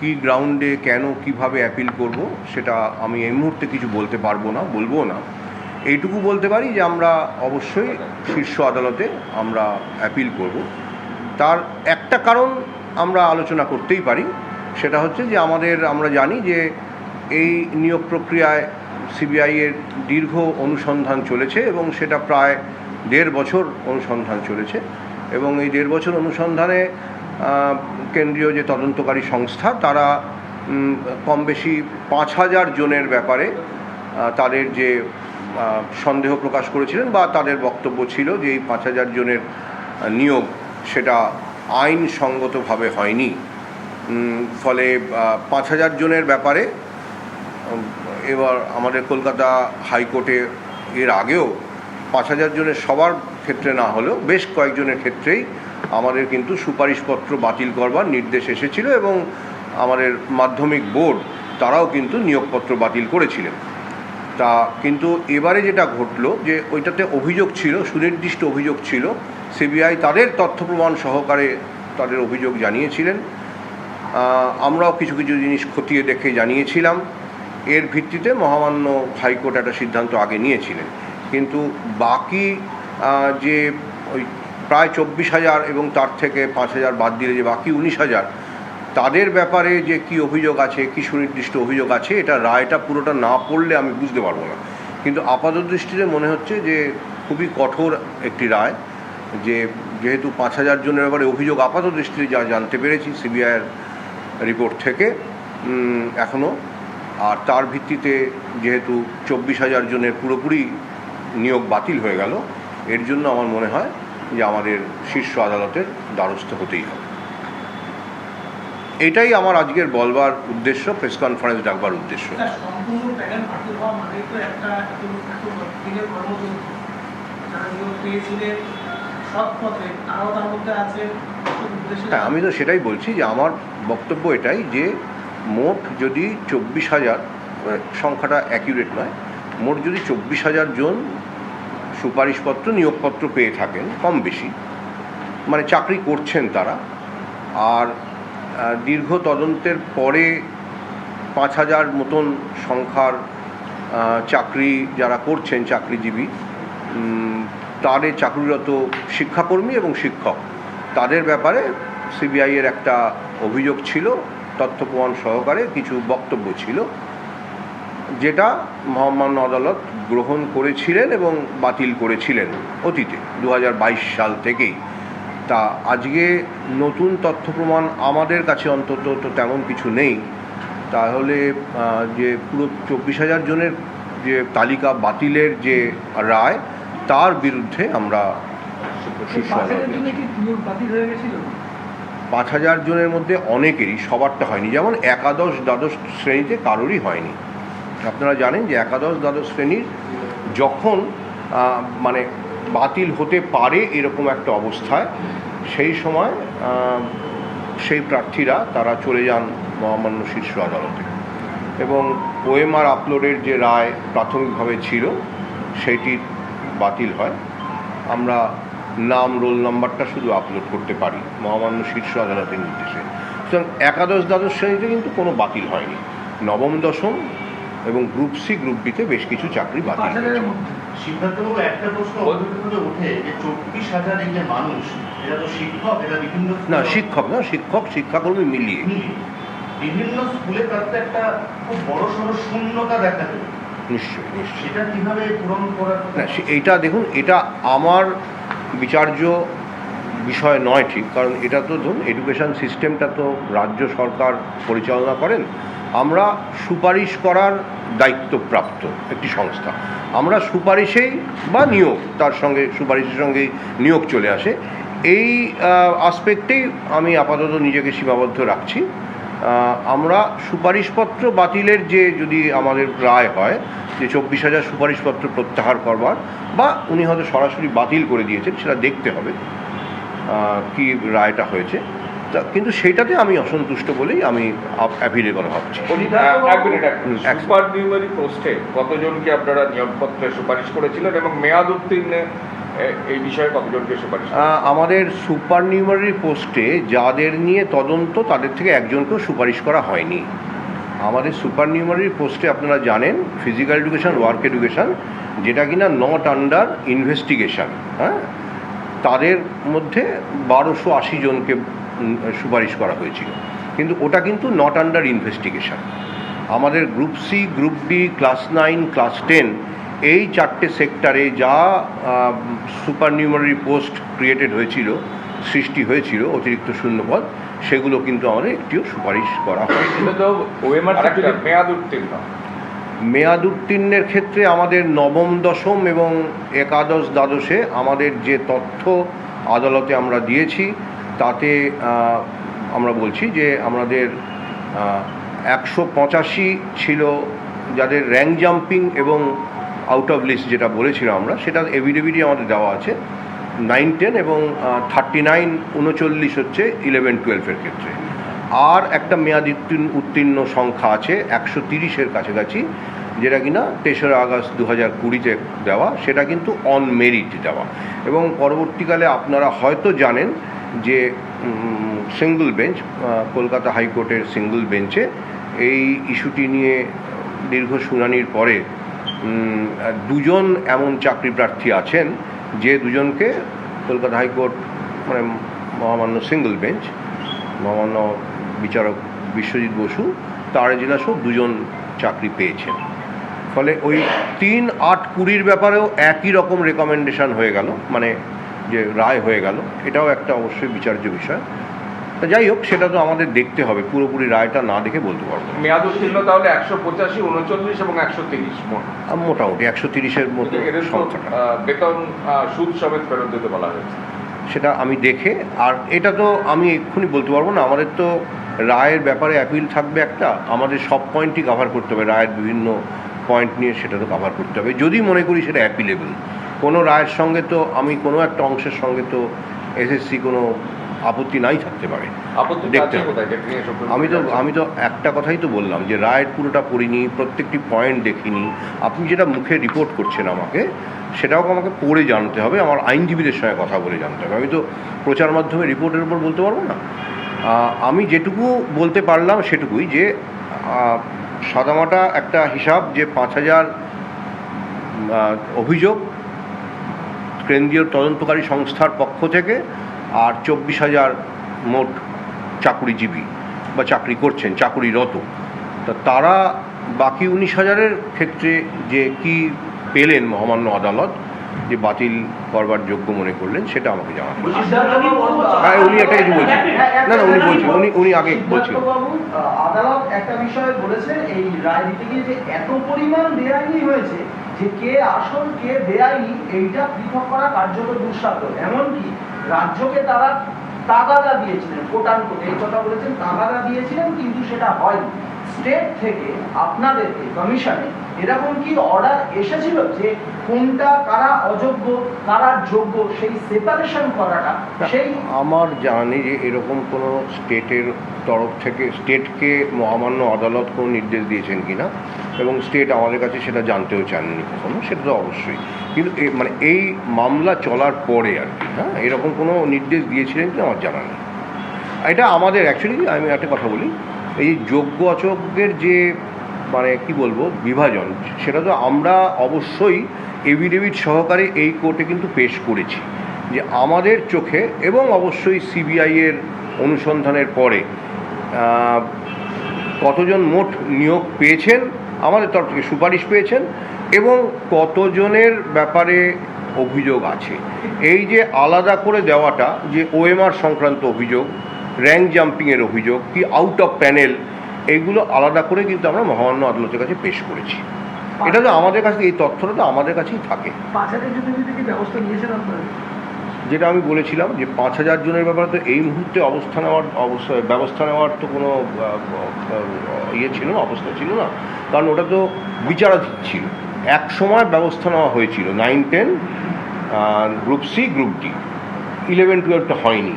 কি গ্রাউন্ডে কেন, কীভাবে অ্যাপিল করব, সেটা আমি এই মুহূর্তে কিছু বলতে পারব না, বলব না। এইটুকু বলতে পারি যে আমরা অবশ্যই শীর্ষ আদালতে আমরা অ্যাপিল করব। তার একটা কারণ আমরা আলোচনা করতেই পারি, সেটা হচ্ছে যে আমাদের, আমরা জানি যে এই নিয়োগ প্রক্রিয়ায় সিবিআইয়ের দীর্ঘ অনুসন্ধান চলেছে এবং সেটা প্রায় দেড় বছর অনুসন্ধান চলেছে এবং এই দেড় বছর অনুসন্ধানে কেন্দ্রীয় যে তদন্তকারী সংস্থা, তারা কম বেশি পাঁচ হাজার জনের ব্যাপারে তাদের যে সন্দেহ প্রকাশ করেছিলেন বা তাদের বক্তব্য ছিল যে এই পাঁচ হাজার জনের নিয়োগ সেটা আইনসঙ্গতভাবে হয়নি। ফলে পাঁচ হাজার জনের ব্যাপারে এবার আমাদের কলকাতা হাইকোর্টে এর আগেও পাঁচ হাজার জনের সবার ক্ষেত্রে না হলেও বেশ কয়েকজনের ক্ষেত্রেই আমাদের কিন্তু সুপারিশপত্র বাতিল করবার নির্দেশ এসেছিল এবং আমাদের মাধ্যমিক বোর্ড তারাও কিন্তু নিয়োগপত্র বাতিল করেছিলেন। তা কিন্তু এবারে যেটা ঘটলো যে ওইটাতে অভিযোগ ছিল, সুনির্দিষ্ট অভিযোগ ছিল, সিবিআই তাদের তথ্য প্রমাণ সহকারে তাদের অভিযোগ জানিয়েছিলেন। আমরাও কিছু কিছু জিনিস খতিয়ে দেখে জানিয়েছিলাম। এর ভিত্তিতে মহামান্য হাইকোর্ট একটা সিদ্ধান্ত আগে নিয়েছিলেন। কিন্তু বাকি যে ওই প্রায় চব্বিশ হাজার এবং তার থেকে পাঁচ হাজার বাদ দিলে যে বাকি উনিশ হাজার, তাদের ব্যাপারে যে কি অভিযোগ আছে, কি সুনির্দিষ্ট অভিযোগ আছে, এটা রায়টা পুরোটা না পড়লে আমি বুঝতে পারব না। কিন্তু আপাত দৃষ্টিতে মনে হচ্ছে যে খুবই কঠোর একটি রায়, যে যেহেতু পাঁচ হাজার জনের ব্যাপারে অভিযোগ আপাত দৃষ্টিতে যা জানতে পেরেছি সিবিআইয়ের রিপোর্ট থেকে এখনও আর তার ভিত্তিতে যেহেতু চব্বিশ হাজার জনের পুরোপুরি নিয়োগ বাতিল হয়ে গেল, এর জন্য আমার মনে হয় যে আমাদের শীর্ষ আদালতের দ্বারস্থ হতেই হবে। এটাই আমার আজকের বলবার উদ্দেশ্য প্রেস কনফারেন্স ডাকবার উদ্দেশ্য। হ্যাঁ আমি তো সেটাই বলছি যে আমার বক্তব্য এটাই যে মোট যদি চব্বিশ হাজার সংখ্যাটা অ্যাকিউরেট নয় মোট যদি চব্বিশ হাজার জন সুপারিশপত্র, নিয়োগপত্র পেয়ে থাকেন, কম বেশি। মানে চাকরি করছেন তারা। আর দীর্ঘ তদন্তের পরে পাঁচ হাজার মতন সংখ্যার চাকরি যারা করছেন, চাকরিজীবী তাদের চাকরিরত শিক্ষাকর্মী এবং শিক্ষক। তাদের ব্যাপারে সিবিআইয়ের একটা অভিযোগ ছিল, তথ্য প্রমাণ সহকারে কিছু বক্তব্য ছিল। যেটা মহামান্য আদালত গ্রহণ করেছিলেন এবং বাতিল করেছিলেন অতীতে দু হাজার বাইশ সাল থেকেই। তা আজকে নতুন তথ্য প্রমাণ আমাদের কাছে অন্তত তো তেমন কিছু নেই। তাহলে যে পুরো চব্বিশ হাজার জনের যে তালিকা বাতিলের যে রায় তার বিরুদ্ধে আমরা পাঁচ হাজার জনের মধ্যে অনেকেরই সবারটা হয়নি। যেমন একাদশ দ্বাদশ শ্রেণীতে কারোরই হয়নি। আপনারা জানেন যে একাদশ দ্বাদশ শ্রেণির যখন মানে বাতিল হতে পারে এরকম একটা অবস্থায়, সেই সময় সেই প্রার্থীরা তারা চলে যান মহামান্য শীর্ষ আদালতে। এবং ওএমআর আপলোডের যে রায় প্রাথমিকভাবে ছিল, সেটি বাতিল হয়। আমরা নাম, রোল নাম্বারটা শুধু আপলোড করতে পারি মহামান্য শীর্ষ আদালতের নির্দেশে। সুতরাং একাদশ দ্বাদশ শ্রেণীতে কিন্তু কোনো বাতিল হয়নি। নবম, দশম এবং গ্রুপ সি গ্রুপ বিতে বেশ কিছু চাকরি বাতিল হয়েছে। মধ্যে। সিদ্ধার্থবাবু একটা প্রশ্ন ওঠে যে চব্বিশ হাজার এই যে মানুষ এরা তো শিক্ষক এরা বিভিন্ন না শিক্ষক না শিক্ষক শিক্ষাকর্মী মিলিয়ে। বিভিন্ন স্কুলে তার তো একটা খুব বড় সড়ো শূন্যতা দেখা যায় নিশ্চয়ই নিশ্চয়ই। সেটা কীভাবে পূরণ করার না সে- দেখুন এটা আমার বিচার্য বিষয় নয় ঠিক কারণ এটা তো ধরুন এডুকেশন সিস্টেমটা তো রাজ্য সরকার পরিচালনা করেন। আমরা সুপারিশ করার দায়িত্বপ্রাপ্ত একটি সংস্থা। আমরা সুপারিশেই বা নিয়োগ, তার সঙ্গে, সুপারিশের সঙ্গেই নিয়োগ চলে আসে। এই আসপেক্টেই আমি আপাতত নিজেকে সীমাবদ্ধ রাখছি। আমরা সুপারিশপত্র বাতিলের যে যদি আমাদের রায় হয়, যে চব্বিশ হাজার সুপারিশপত্র প্রত্যাহার করবার, বা উনি হয়তো সরাসরি বাতিল করে দিয়েছেন, সেটা দেখতে হবে কি রায়টা হয়েছে। তা কিন্তু সেটাতে আমি অসন্তুষ্ট বলেই আমি অ্যাপিলে কথা ভাবছি। সুপার নিউমারি পোস্টে কতজনকে আপনারা নিয়োগপত্রে সুপারিশ করেছিলেন এবং মেয়াদ উত্তীর্ণে এই বিষয়ে কতজনকে সুপারিশ আমাদের সুপার নিউমারি পোস্টে যাদের নিয়ে তদন্ত তাদের থেকে একজনকেও সুপারিশ করা হয়নি। আমাদের সুপার নিউমারি পোস্টে আপনারা জানেন ফিজিক্যাল এডুকেশন ওয়ার্ক এডুকেশন যেটা কিনা নট আন্ডার ইনভেস্টিগেশন হ্যাঁ? তাদের মধ্যে বারোশো আশি জনকে সুপারিশ করা হয়েছিল। কিন্তু ওটা কিন্তু নট আন্ডার ইনভেস্টিগেশন আমাদের group C group D class nine class ten এই চারটে সেক্টরে যা সুপার নিউমারি পোস্ট ক্রিয়েটেড হয়েছিল সৃষ্টি হয়েছিল অতিরিক্ত শূন্যপদ সেগুলো কিন্তু আমাদের একটিও সুপারিশ করা মেয়াদ উত্তীর্ণ। মেয়াদ উত্তীর্ণের ক্ষেত্রে আমাদের নবম দশম এবং একাদশ দ্বাদশে আমাদের যে তথ্য আদালতে আমরা দিয়েছি তাতে আমরা বলছি যে আমাদের একশো পঁচাশি ছিল যাদের র্যাঙ্ক জাম্পিং এবং আউট অফ লিস্ট যেটা বলেছিলাম আমরা, সেটা এভিডেভিডই আমাদের দেওয়া আছে। নাইন টেন এবং থার্টি নাইন উনচল্লিশ হচ্ছে ইলেভেন টুয়েলভের ক্ষেত্রে। আর একটা মেয়াদ উত্তীর্ণ উত্তীর্ণ সংখ্যা আছে, একশো তিরিশের কাছাকাছি, যেটা কিনা তেসরা আগস্ট দু হাজার কুড়িতে দেওয়া, সেটা কিন্তু অন মেরিট দেওয়া। এবং পরবর্তীকালে আপনারা হয়তো জানেন যে সিঙ্গল বেঞ্চ কলকাতা হাইকোর্টের সিঙ্গল বেঞ্চে এই ইস্যুটি নিয়ে দীর্ঘ শুনানির পরে দুজন এমন চাকরি প্রার্থী আছেন যে দুজনকে কলকাতা হাইকোর্ট মানে মহামান্য সিঙ্গল বেঞ্চ মহামান্য বিচারক বিশ্বজিৎ বসু, তার জেলাসহ দুজন চাকরি পেয়েছেন। ফলে ওই তিন আট কুড়ির ব্যাপারেও একই রকম রেকমেন্ডেশন হয়ে গেল। মানে যে রায় হয়ে গেল এটাও একটা অবশ্যই বিচার্য বিষয়। তা যাই হোক সেটা তো আমাদের দেখতে হবে পুরোপুরি রায়টা না দেখে বলতে পারব। মেয়াদ উত্তীর্ণ তাহলে একশো পঁচাশি উনচল্লিশ এবং একশো তিরিশ মোট। মোটামুটি একশো তিরিশের মধ্যে সংখ্যাটা। বেতন সুদ সমেত ফেরত দিতে বলা হয়েছে। সেটা আমি দেখে আর এটা তো আমি এক্ষুনি বলতে পারব না আমাদের তো রায়ের ব্যাপারে অ্যাপিল থাকবে একটা আমাদের সব পয়েন্টই কভার করতে হবে রায়ের বিভিন্ন পয়েন্ট নিয়ে সেটা তো কভার করতে হবে। যদি মনে করি সেটা অ্যাপিলেবল। কোনো রায়ের সঙ্গে তো আমি কোনো একটা অংশের সঙ্গে তো এসএসসি কোনো আপত্তি নাই থাকতে পারে। দেখতে আমি তো আমি তো একটা কথাই তো বললাম যে রায়ের পুরোটা পড়িনি প্রত্যেকটি পয়েন্ট দেখিনি। আপনি যেটা মুখে রিপোর্ট করছেন আমাকে সেটাও আমাকে পড়ে জানতে হবে আমার আইনজীবীদের সঙ্গে কথা বলে জানতে হবে। আমি তো প্রচার মাধ্যমে রিপোর্টের উপর বলতে পারব না? আমি যেটুকু বলতে পারলাম সেটুকুই যে সাদামাটা একটা হিসাব যে পাঁচ হাজার অভিযোগ কেন্দ্রীয় তদন্তকারী সংস্থার পক্ষ থেকে আর চব্বিশ হাজার মোট চাকুরিজীবী বা চাকরি করছেন, চাকুরিরত। তা তারা বাকি উনিশ হাজারের ক্ষেত্রে যে কি পেলেন মহামান্য আদালত, যে বাতিল করবার যোগ্য মনে করলেন, সেটা আমাকে হবে। হ্যাঁ উনি একটা কিছু বলছেন। না না, উনি বলছেন, উনি উনি আগে বলছেন আদালত একটা বলেছেন, এই যে এত পরিমাণ বেআইনি হয়েছে যে কে আসল কে বেআইনি এইটা পৃথক করা কার্যত দুঃসাধ্য। এমনকি রাজ্যকে তারা তাগাদা দিয়েছিলেন কোটান কোটে এই কথা বলেছেন তাগাদা দিয়েছিলেন কিন্তু সেটা হয়নি। স্টেট থেকে আপনাদেরকে কমিশনে এরকম কি অর্ডার এসেছিল যে কোনটা কারা অযোগ্য কারা যোগ্য সেই সেপারেশন করাটা সেই আমার জানি যে এরকম কোনো স্টেটের তরফ থেকে স্টেটকে মহামান্য আদালত কোনো নির্দেশ দিয়েছেন কিনা। এবং স্টেট আমাদের কাছে সেটা জানতেও চাননি কখনো, সেটা তো অবশ্যই। কিন্তু মানে এই মামলা চলার পরে আর কি হ্যাঁ এরকম কোনো নির্দেশ দিয়েছিলেন কি আমার জানা নেই। এটা আমাদের অ্যাকচুয়ালি আমি একটা কথা বলি, এই যোগ্য অযোগ্যের যে মানে কি বলব, বিভাজন, সেটা তো আমরা অবশ্যই এভিডেভিট সহকারে এই কোর্টে কিন্তু পেশ করেছি যে আমাদের চোখে এবং অবশ্যই সিবিআইয়ের অনুসন্ধানের পরে কতজন মোট নিয়োগ পেয়েছেন আমাদের তরফ থেকে সুপারিশ পেয়েছেন এবং কতজনের ব্যাপারে অভিযোগ আছে। এই যে আলাদা করে দেওয়াটা, যে ওএমআর সংক্রান্ত অভিযোগ র্যাঙ্ক জাম্পিংয়ের অভিযোগ, কি আউট অফ প্যানেল এইগুলো আলাদা করে কিন্তু আমরা মহামান্য আদালতের কাছে পেশ করেছি। এটা তো আমাদের কাছে, এই তথ্যটা তো আমাদের কাছেই থাকে। যেটা আমি বলেছিলাম যে পাঁচ হাজার জনের ব্যাপারে তো এই মুহূর্তে অবস্থা নেওয়ার অবস্থা, ব্যবস্থা নেওয়ার তো কোনো ইয়ে ছিল না, অবস্থা ছিল না। কারণ ওটা তো বিচারাধীন ছিল। এক সময় ব্যবস্থা নেওয়া হয়েছিল, nine, ten group C, group D. Eleven টুয়েলভটা হয়নি।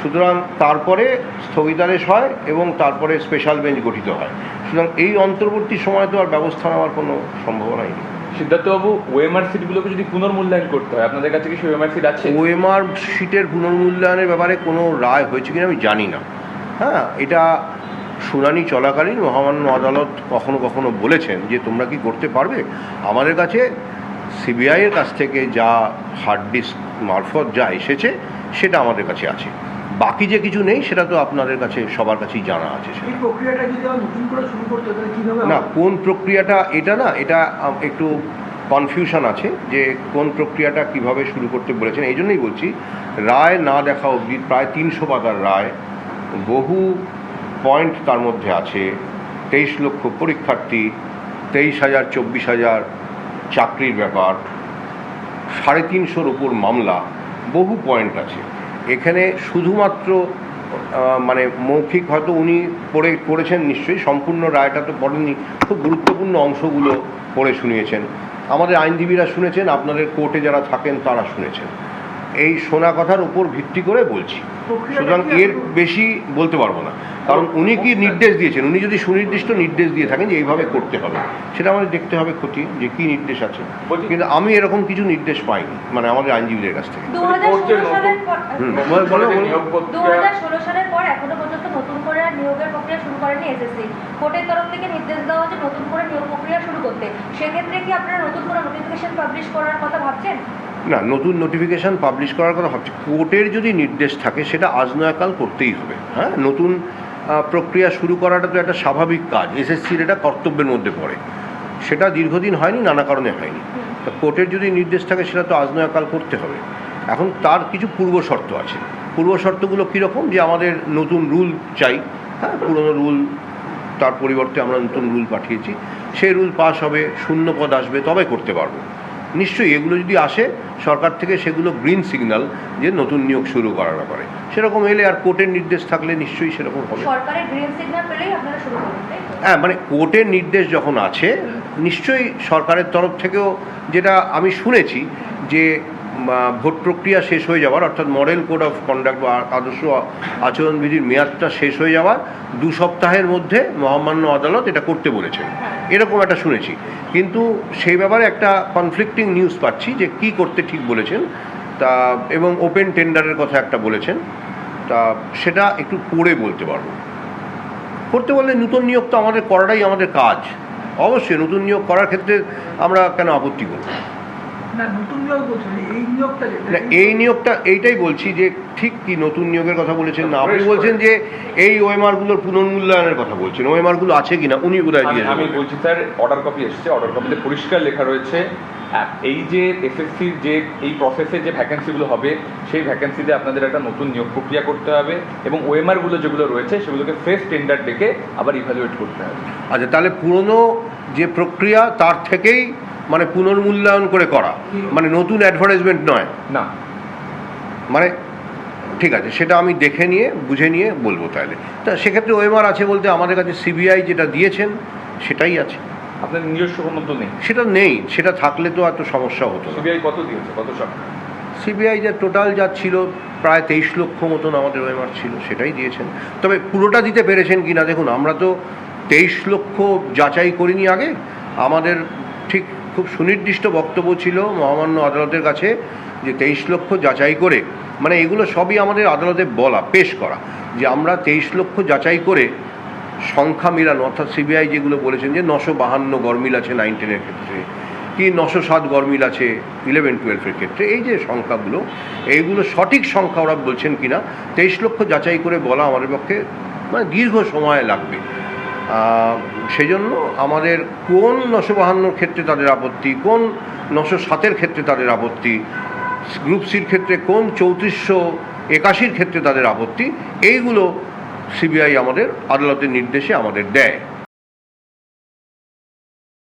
সুতরাং তারপরে স্থগিতাদেশ হয় এবং তারপরে স্পেশাল বেঞ্চ গঠিত হয়। সুতরাং এই অন্তর্বর্তী সময় তো আর ব্যবস্থা নেওয়ার কোনো সম্ভাবনাই নেই। সিদ্ধার্থবাবু ওএমআর সিটগুলোকে যদি পুনর্মূল্যায়ন করতে হয়, আপনাদের কাছে কি সেই ওএমআর সিট আছে? ওএমআর সিটের পুনর্মূল্যায়নের ব্যাপারে কোনো রায় হয়েছে কিনা আমি জানি না। হ্যাঁ এটা শুনানি চলাকালীন মহামান্য আদালত কখনো কখনো বলেছেন যে তোমরা কি করতে পারবে? আমাদের কাছে সিবিআইয়ের কাছ থেকে যা হার্ড ডিস্ক মারফত যা এসেছে, সেটা আমাদের কাছে আছে। বাকি যে কিছু নেই সেটা তো আপনাদের কাছে সবার কাছেই জানা আছে না কোন প্রক্রিয়াটা এটা না এটা একটু কনফিউশন আছে যে কোন প্রক্রিয়াটা কীভাবে শুরু করতে বলেছেন। এই জন্যই বলছি রায় না দেখা অবধি প্রায় তিনশো পাতার রায় বহু পয়েন্ট তার মধ্যে আছে। তেইশ লক্ষ পরীক্ষার্থী তেইশ হাজার চব্বিশ হাজার চাকরির ব্যাপার সাড়ে তিনশোর ওপর মামলা বহু পয়েন্ট আছে। এখানে শুধুমাত্র মানে মৌখিক হয়তো উনি পড়ে পড়েছেন নিশ্চয়ই সম্পূর্ণ রায়টা তো পড়েনি খুব গুরুত্বপূর্ণ অংশগুলো পড়ে শুনিয়েছেন। আমাদের আইনজীবীরা শুনেছেন আপনাদের কোর্টে যারা থাকেন তারা শুনেছেন। এই শোনা কথার উপর ভিত্তি করে বলছি। সুতরাং এর বেশি বলতে পারব না। কারণ উনি কি নির্দেশ দিয়েছেন? উনি যদি সুনির্দিষ্ট নির্দেশ দিয়ে থাকেন যে এইভাবে করতে হবে সেটা আমাদের দেখতে হবে ক্ষতি যে কি নির্দেশ আছে। কিন্তু আমি এরকম কিছু নির্দেশ পাইনি মানে আমাদের আইনজীবীদের কাছ থেকে। দু হাজার কোর্ট যে ষোলো সালের পর হুম, নতুন বলো, করে যে বলো। নিয়োগ দু প্রক্রিয়া হাজার ষোলো সালের পর এখনও পর্যন্ত নতুন করে নিয়োগের প্রক্রিয়া শুরু করেনি এসএসসি কোর্টের তরফ থেকে নির্দেশ দেওয়া হচ্ছে নতুন করে নিয়োগ প্রক্রিয়া শুরু করতে সেক্ষেত্রে কি আপনারা নতুন করে নোটিফিকেশন পাবলিশ করার কথা ভাবছেন? না নতুন নোটিফিকেশন পাবলিশ করার কথা ভাবছি। কোর্টের যদি নির্দেশ থাকে সেটা আজ নয়াকাল করতেই হবে। হ্যাঁ নতুন প্রক্রিয়া শুরু করাটা তো একটা স্বাভাবিক কাজ। এসএসসির এটা কর্তব্যের মধ্যে পড়ে। সেটা দীর্ঘদিন হয়নি, নানা কারণে হয়নি। তা কোর্টের যদি নির্দেশ থাকে, সেটা তো আজ নয়াকাল করতে হবে। এখন তার কিছু পূর্ব শর্ত আছে। পূর্ব শর্তগুলো কীরকম? যে আমাদের নতুন রুল চাই। হ্যাঁ পুরনো রুল, তার পরিবর্তে আমরা নতুন রুল পাঠিয়েছি। সেই রুল পাস হবে, শূন্য পদ আসবে, তবে করতে পারব। নিশ্চয়ই এগুলো যদি আসে সরকার থেকে সেগুলো গ্রিন সিগন্যাল যে নতুন নিয়োগ শুরু করার ব্যাপারে সেরকম এলে আর কোর্টের নির্দেশ থাকলে নিশ্চয়ই সেরকম হবে সরকারের গ্রিন সিগন্যাল পেলেই আপনারা শুরু করবেন তাই তো? হ্যাঁ মানে কোর্টের নির্দেশ যখন আছে নিশ্চয়ই সরকারের তরফ থেকেও যেটা আমি শুনেছি যে ভোট প্রক্রিয়া শেষ হয়ে যাওয়ার, অর্থাৎ মডেল কোড অফ কন্ডাক্ট বা আদর্শ আচরণবিধির মেয়াদটা শেষ হয়ে যাওয়ার দু সপ্তাহের মধ্যে মহামান্য আদালত এটা করতে বলেছেন। এরকম একটা শুনেছি। কিন্তু সেই ব্যাপারে একটা কনফ্লিক্টিং নিউজ পাচ্ছি যে কি করতে ঠিক বলেছেন। তা এবং ওপেন টেন্ডারের কথা একটা বলেছেন। তা সেটা একটু পড়ে বলতে পারব। করতে বললে নতুন নিয়োগ তো আমাদের করাটাই আমাদের কাজ। অবশ্যই নতুন নিয়োগ করার ক্ষেত্রে আমরা কেন আপত্তি করব? না নতুন নিয়োগ বলছেন এই নিয়োগটা এইটাই বলছি যে ঠিক কি নতুন নিয়োগের কথা বলেছেন না? আপনি বলছেন যে এই ওএমআরগুলোর পুনর্মূল্যায়নের কথা বলছেন। ওএমআরগুলো আছে কিনা? উনি বোধহয় আমি আমি বলছি স্যার অর্ডার কপি এসেছে। অর্ডার কপিতে পরিষ্কার লেখা রয়েছে এই যে এসএসসির যে এই প্রসেসে যে ভ্যাকেন্সিগুলো হবে সেই ভ্যাকেন্সিতে আপনাদের একটা নতুন নিয়োগ প্রক্রিয়া করতে হবে এবং ওএমআরগুলো যেগুলো রয়েছে সেগুলোকে ফ্রেশ টেন্ডার ডেকে আবার ইভ্যালুয়েট করতে হবে। আচ্ছা তাহলে পুরনো যে প্রক্রিয়া তার থেকেই মানে পুনর্মূল্যায়ন করে করা। মানে নতুন অ্যাডভার্টাইজমেন্ট নয়। না। মানে ঠিক আছে সেটা আমি দেখে নিয়ে বুঝে নিয়ে বলব তাহলে। তা সেক্ষেত্রে ওএমআর আছে বলতে আমাদের কাছে সিবিআই যেটা দিয়েছেন সেটাই আছে। আপনাদের নিজস্ব কোনো তো নেই? সেটা নেই সেটা থাকলে তো এত সমস্যা হতো সিবিআই কত দিয়েছে? কত সংখ্যা সিবিআই যে টোটাল যা ছিল প্রায় তেইশ লক্ষ মতন আমাদের ওএমআর ছিল সেটাই দিয়েছেন। তবে পুরোটা দিতে পেরেছেন কি না দেখুন আমরা তো তেইশ লক্ষ যাচাই করিনি আগে। আমাদের ঠিক খুব সুনির্দিষ্ট বক্তব্য ছিল মহামান্য আদালতের কাছে যে তেইশ লক্ষ যাচাই করে মানে এগুলো সবই আমাদের আদালতে বলা, পেশ করা, যে আমরা তেইশ লক্ষ যাচাই করে সংখ্যা মিলানো, অর্থাৎ সিবিআই যেগুলো বলেছেন যে নশো বাহান্ন গরমিল আছে নাইন টেনের ক্ষেত্রে, কি নশো সাত গরমিল আছে ইলেভেন টুয়েলভের ক্ষেত্রে, এই যে সংখ্যাগুলো, এইগুলো সঠিক সংখ্যা ওরা বলছেন কিনা, তেইশ লক্ষ যাচাই করে বলা আমাদের পক্ষে মানে দীর্ঘ সময় লাগবে। সেই জন্য আমাদের কোন নশো বাহান্নর ক্ষেত্রে তাদের আপত্তি, কোন নশো সাতের ক্ষেত্রে তাদের আপত্তি, গ্রুপ সির ক্ষেত্রে কোন চৌত্রিশশো একাশির ক্ষেত্রে তাদের আপত্তি, এইগুলো সিবিআই আমাদের আদালতের নির্দেশে আমাদের দেয়।